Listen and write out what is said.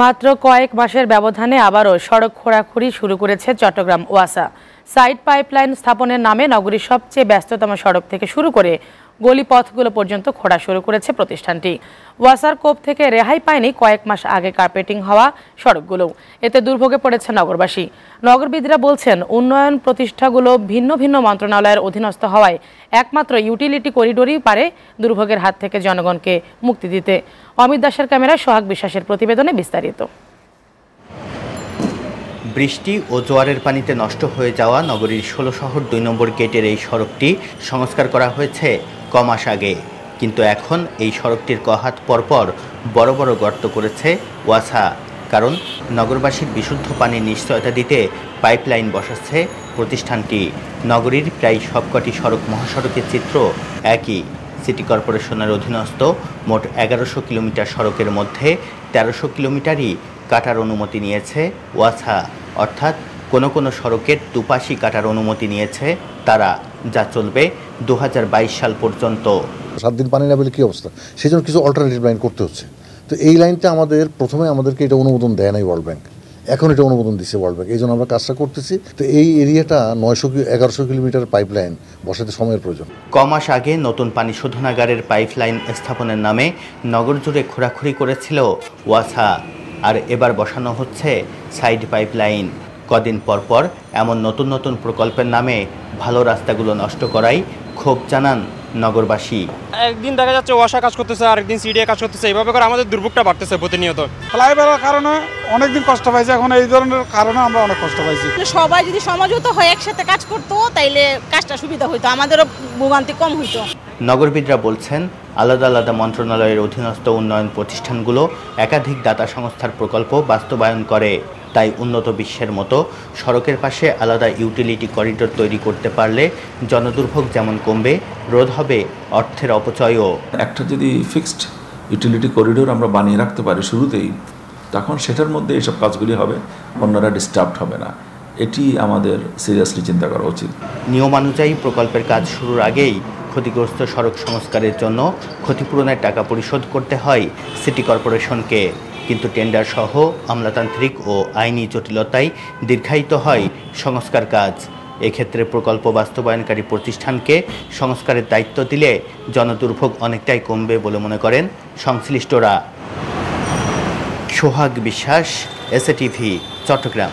মাত্র কয়েক মাসের ব্যবধানে আবারও সড়ক খোঁড়াখুড়ি শুরু করেছে চট্টগ্রাম ওয়াসা। সাইড পাইপলাইন স্থাপনের নামে নগরীর সবচেয়ে ব্যস্ততম সড়ক থেকে শুরু করে গলিপথগুলো পর্যন্ত খোঁড়া শুরু করেছে প্রতিষ্ঠানটি। ওয়াসার কোপ থেকে রেহাই পায়নি কয়েক মাস আগে কার্পেটিং হওয়া সড়কগুলো। এতে দুর্ভোগে পড়েছে নগরবাসী। নগরবিদরা বলছেন, উন্নয়ন প্রতিষ্ঠাগুলো ভিন্ন ভিন্ন মন্ত্রণালয়ের অধীনস্থ হওয়ায় একমাত্র ইউটিলিটি করিডোরই পারে দুর্ভোগের হাত থেকে জনগণকে মুক্তি দিতে। অমিত দাসের ক্যামেরায় সোহাগ বিশ্বাসের প্রতিবেদনে বিস্তারিত। বৃষ্টি ও জোয়ারের পানিতে নষ্ট হয়ে যাওয়া নগরীর ষোলো শহর দুই নম্বর গেটের এই সড়কটি সংস্কার করা হয়েছে। ক মাস আগে। কিন্তু এখন এই সড়কটির কহাত পরপর বড় বড় গর্ত করেছে ওয়াসা। কারণ নগরবাসীর বিশুদ্ধ পানির নিশ্চয়তা দিতে পাইপলাইন বসাচ্ছে প্রতিষ্ঠানটি। নগরীর প্রায় সবকটি সড়ক মহাসড়কের চিত্র একই। সিটি কর্পোরেশনের অধীনস্থ মোট এগারোশো কিলোমিটার সড়কের মধ্যে তেরোশো কিলোমিটারই কাটার অনুমতি নিয়েছে ওয়াসা। অর্থাৎ কোনো কোনো সড়কের দুপাশি কাটার অনুমতি নিয়েছে। তারা যা চলবে দু হাজার বাইশ সাল পর্যন্ত। সাত দিন পানি না পেলে কী অবস্থা? সেই জন্য কিছু অল্টারনেটিভ লাইন করতে হচ্ছে। তো এই লাইনটা আমাদের প্রথমে আমাদেরকে এটা অনুমোদন দেয় নাই ওয়ার্ল্ড ব্যাংক এখন এটা অনুমোদন দিচ্ছে ওয়ার্ল্ড ব্যাংক এই জন্য আমরা কাজটা করতেছি। তো এই এরিয়াটা নয়শো এগারোশো কিলোমিটার পাইপ লাইন বসাতে সময়ের প্রয়োজন। ক মাস আগে নতুন পানি শোধনাগারের পাইপলাইন স্থাপনের নামে নগর জুড়ে খোরাখুরি করেছিল ওয়াসা। আর এবার বসানো হচ্ছে সাইড পাইপলাইন কদিন পর পর এমন নতুন নতুন প্রকল্পের নামে ভালো রাস্তাগুলো নষ্ট করাই ক্ষোভ জানান নগরবাসী। একদিন দেখা যাচ্ছে ওয়াসা কাজ করতেছে আরেকদিন সিডিএ কাজ করতেছে। এইভাবে করে আমাদের দুর্ভোগটা বাড়তেছে প্রতিনিয়ত। ফ্লাইওভারের কারণে অনেকদিন কষ্ট পাইছি এখন এই ধরনের কারণে আমরা অনেক কষ্ট পাইছি। সবাই যদি সমঝোতা হয়ে একসাথে কাজ করতো তাইলে কাজটা সুবিধা হইতো আমাদেরও ভোগান্তি কম হইতো। নগরবিদরা বলছেন আলাদা আলাদা মন্ত্রণালয়ের অধীনস্থ উন্নয়ন প্রতিষ্ঠানগুলো একাধিক দাতা সংস্থার প্রকল্প বাস্তবায়ন করে। তাই উন্নত বিশ্বের মতো সড়কের পাশে আলাদা ইউটিলিটি করিডোর তৈরি করতে পারলে জনদুর্ভোগ যেমন কমবে রোধ হবে অর্থের অপচয়ও। একটা যদি ফিক্সড ইউটিলিটি করিডোর আমরা বানিয়ে রাখতে পারি শুরুতেই তখন সেটার মধ্যে এইসব কাজগুলি হবে অন্যরা ডিস্টার্বড হবে না। এটি আমাদের সিরিয়াসলি চিন্তা করা উচিত। নিয়মানুযায়ী প্রকল্পের কাজ শুরুর আগেই ক্ষতিগ্রস্ত সড়ক সংস্কারের জন্য ক্ষতিপূরণের টাকা পরিশোধ করতে হয় সিটি কর্পোরেশনকে। কিন্তু টেন্ডার সহ আমলাতান্ত্রিক ও আইনি জটিলতায় দীর্ঘায়িত হয় সংস্কার কাজ। এক্ষেত্রে প্রকল্প বাস্তবায়নকারী প্রতিষ্ঠানকে সংস্কারের দায়িত্ব দিলে জনদুর্ভোগ অনেকটাই কমবে বলে মনে করেন সংশ্লিষ্টরা। সোহাগ বিশ্বাস এসএটিভি চট্টগ্রাম।